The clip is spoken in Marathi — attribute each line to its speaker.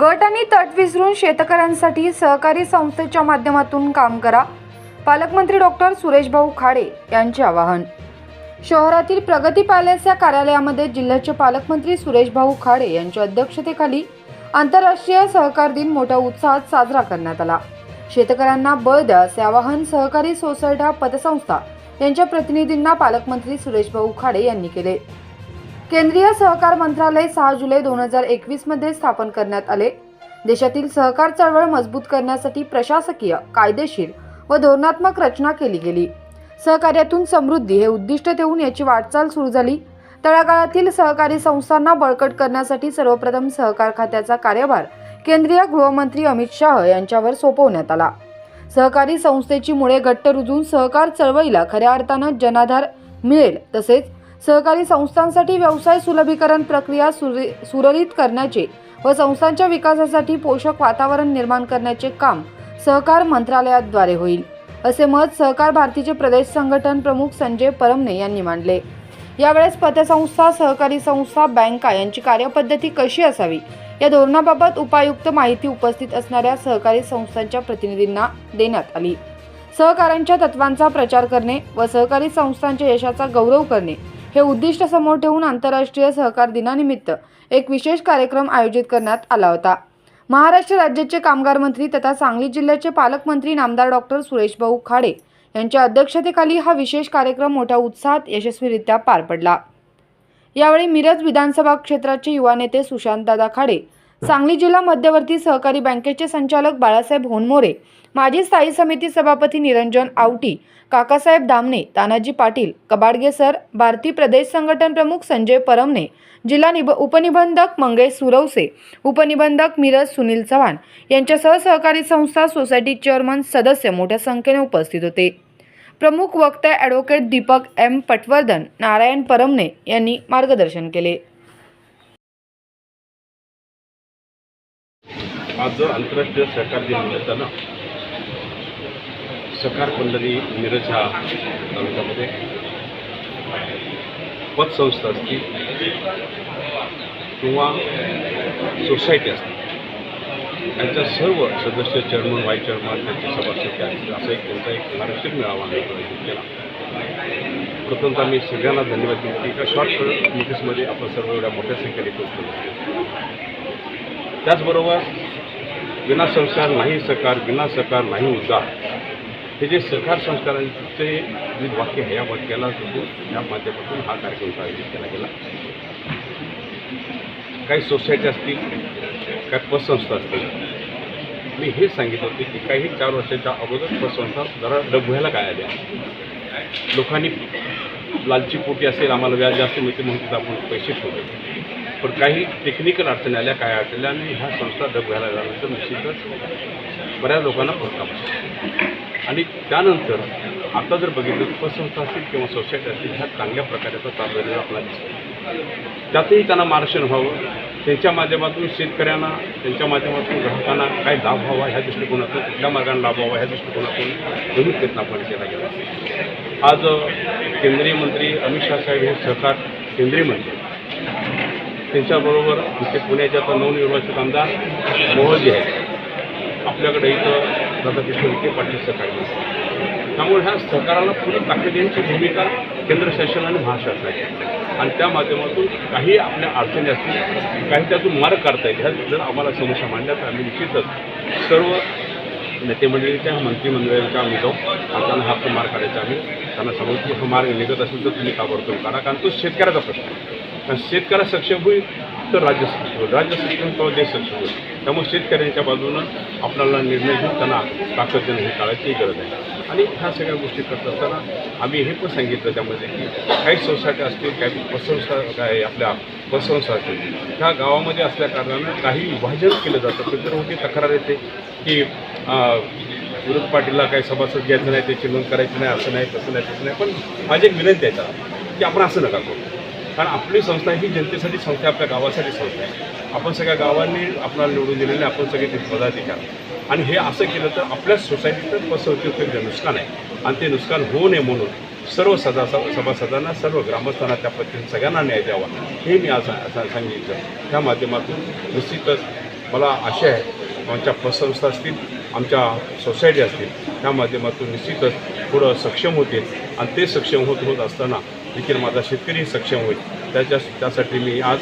Speaker 1: गट आणि तट विसरून शेतकऱ्यांसाठी सहकारी संस्थेच्या माध्यमातून काम करा. पालकमंत्री डॉक्टर सुरेशभाऊ खाडे यांचे आवाहन. शहरातील प्रगती पॅलेस या कार्यालयामध्ये जिल्ह्याचे पालकमंत्री सुरेशभाऊ खाडे यांच्या अध्यक्षतेखाली आंतरराष्ट्रीय सहकार दिन मोठ्या उत्साहात साजरा करण्यात आला. शेतकऱ्यांना बळ द्या असे आवाहन सहकारी सोसायट्या पतसंस्था यांच्या प्रतिनिधींना पालकमंत्री सुरेशभाऊ खाडे यांनी केले. केंद्रीय सहकार मंत्रालय सहा जुलै दोन हजार एकवीसमध्ये स्थापन करण्यात आले. देशातील सहकार चळवळ मजबूत करण्यासाठी प्रशासकीय कायदेशीर व धोरणात्मक रचना केली गेली. सहकार्यातून समृद्धी हे उद्दिष्ट ठेवून याची वाटचाल सुरू झाली. तळागाळातील सहकारी संस्थांना बळकट करण्यासाठी सर्वप्रथम सहकार खात्याचा कार्यभार केंद्रीय गृहमंत्री अमित शाह यांच्यावर सोपवण्यात आला. सहकारी संस्थेची मुळे घट्ट रुजून सहकार चळवळीला खऱ्या अर्थानं जनाधार मिळेल तसेच सहकारी संस्थांसाठी व्यवसाय सुलभीकरण प्रक्रिया सुरळीत करण्याचे व संस्थांच्या विकासासाठी पोषक वातावरण निर्माण करण्याचे काम सहकार मंत्रालयाद्वारे होईल असे मत सहकार भारतीचे प्रदेश संघटन प्रमुख संजय परमने यांनी मांडले. यावेळेस पतसंस्था सहकारी संस्था बँका यांची कार्यपद्धती कशी असावी या धोरणाबाबत उपायुक्त माहिती उपस्थित असणाऱ्या सहकारी संस्थांच्या प्रतिनिधींना देण्यात आली. सहकारांच्या तत्वांचा प्रचार करणे व सहकारी संस्थांच्या यशाचा गौरव करणे हे उद्दिष्ट समोर ठेवून आंतरराष्ट्रीय सहकार दिनानिमित्त एक विशेष कार्यक्रम आयोजित करण्यात आला होता. महाराष्ट्र राज्याचे कामगार मंत्री तथा सांगली जिल्ह्याचे पालकमंत्री नामदार डॉक्टर सुरेशभाऊ खाडे यांच्या अध्यक्षतेखाली हा विशेष कार्यक्रम मोठ्या उत्साहात यशस्वीरित्या पार पडला. यावेळी मिरज विधानसभा क्षेत्राचे युवा नेते सुशांतदादा खाडे सांगली जिल्हा मध्यवर्ती सहकारी बँकेचे संचालक बाळासाहेब होनमोरे माजी स्थायी समिती सभापती निरंजन आवटी काकासाहेब दामने तानाजी पाटील कबाडगे सर भारती प्रदेश संघटन प्रमुख संजय परमने जिल्हा निब उपनिबंधक मंगेश सुरवसे उपनिबंधक मिरज सुनील चव्हाण यांच्यासह सहकारी संस्था सोसायटी चेअरमन सदस्य मोठ्या संख्येने उपस्थित होते. प्रमुख वक्ते ॲडव्होकेट दीपक एम पटवर्धन नारायण परमने यांनी मार्गदर्शन केले.
Speaker 2: आज जर आंतरराष्ट्रीय सहकार दिन निमित्तानं सहकार मंडळी मिरज ह्या तालुक्यामध्ये पतसंस्था असतील किंवा सोसायटी असतील त्यांच्या सर्व सदस्य चेअरमन व्हाईस चेअरमन त्यांचे सभासद असतील असा एक त्यांचा एक वार्षिक मेळावा आयोजित केला. प्रथमतः मी सगळ्यांना धन्यवाद देतो की एका शॉर्ट नोटीसमध्ये आपण सर्व एवढ्या मोठ्या संख्येने पोहोचतो त्याचबरोबर विना संस्कार नाही सकार विना सकार नाही उद्धार हे जे सरकार संस्कारांचे जे वाक्य आहे या वाक्याला या माध्यमातून हा कार्यक्रम आयोजित केला गेला. काही सोसायटी असतील काही पतसंस्था असतील. मी हे सांगितलं होते की काही चार वर्षाच्या अगोदर पतसंस्था जरा डबव्याला काय आल्या. लोकांनी लालची पोटी असेल आम्हाला व्याज जास्त मिळते म्हणून तिथं आपण पैसे ठेवले. पण काही टेक्निकल अडचणी आल्या काय अडचणी आणि ह्या संस्था डबघायला झाल्यानंतर निश्चितच बऱ्याच लोकांना फटका बसला आणि त्यानंतर आता जर बघितलं तर पतसंस्था असतील किंवा सोसायटी असतील ह्या चांगल्या प्रकारचा चाललेला आपला दिसतो त्यातही त्यांना मार्गदर्शन व्हावं. त्यांच्या माध्यमातून शेतकऱ्यांना त्यांच्या माध्यमातून ग्राहकांना काय लाभ व्हावा ह्या दृष्टिकोनातून कुठल्या मार्गाने लाभ व्हावा ह्या दृष्टिकोनातून दोन्ही प्रयत्न आपण केला गेला. आज केंद्रीय मंत्री अमित शाह साहेब हे सहकार केंद्रीय मंत्री त्यांच्याबरोबर आमचे पुण्याचे आता नवनिर्वाचित आमदार मोहजी आहेत. आपल्याकडे इथं राधाकृष्ण विखे पाटील सकाळी त्यामुळे ह्या सरकाराला पूर्ण ताकद देण्याची भूमिका केंद्र शासन आणि महाशासनाची आहे. आणि त्या माध्यमातून काही आपल्या अडचणी असतील काही त्यातून मार्ग काढता येईल ह्या जर आम्हाला समस्या मांडल्या तर आम्ही निश्चितच सर्व नेते मंडळीच्या मंत्रिमंडळाच्या आम्ही जाऊ. आणि त्यांना हा तो मार्ग काढायचा आम्ही. त्यांना सांगू की हा मार्ग निघत असेल तर तुम्ही ताबडतोब काढा कारण तो शेतकऱ्याचा प्रश्न आहे. शेतकऱ्या सक्षम होईल तर राज्य सक्षम होईल. राज्य सक्षम तेव्हा देश सक्षम होईल. त्यामुळे शेतकऱ्यांच्या बाजूनं आपल्याला निर्णय घेऊन त्यांना ताकद देणं हे काळाची गरज आहे. आणि ह्या सगळ्या गोष्टी करत असताना आम्ही हे पण सांगितलं त्यामध्ये की काही सोसायटी असतील काही पतसंस्था काय आपल्या पतसंस्था असतील ह्या गावामध्ये असल्या कारणानं काही विभाजन केलं जातं. तर होती तक्रार येते की विरोध पाटीलला काही सभासद घ्यायचं नाही त्याची नोंद करायची नाही असं नाही तसं नाही तसं नाही. पण माझी एक विनंती आहे त्याला की आपण असं नका करू. कारण आपली संस्था ही जनतेसाठी संस्था आहे, आपल्या गावासाठी संस्था आहे. आपण सगळ्या गावांनी आपल्याला निवडून दिलेले आपण सगळे ते पदाधिकार. आणि हे असं केलं तर आपल्या सोसायटीचं पसवतीचं नुकसान आहे. आणि ते नुकसान होऊ नये म्हणून सर्व सदा सभासदांना सर्व ग्रामस्थांना त्या पद्धतीने सगळ्यांना न्याय द्यावा. हे मी आज सांगितलं. त्या माध्यमातून निश्चितच मला आशा आहे आमच्या पतसंस्था असतील आमच्या सोसायटी असतील त्या माध्यमातून निश्चितच थोडं सक्षम होतील. आणि ते सक्षम होत होत असताना देखील माझा शेतकरी सक्षम होईल. त्याच्या त्यासाठी मी आज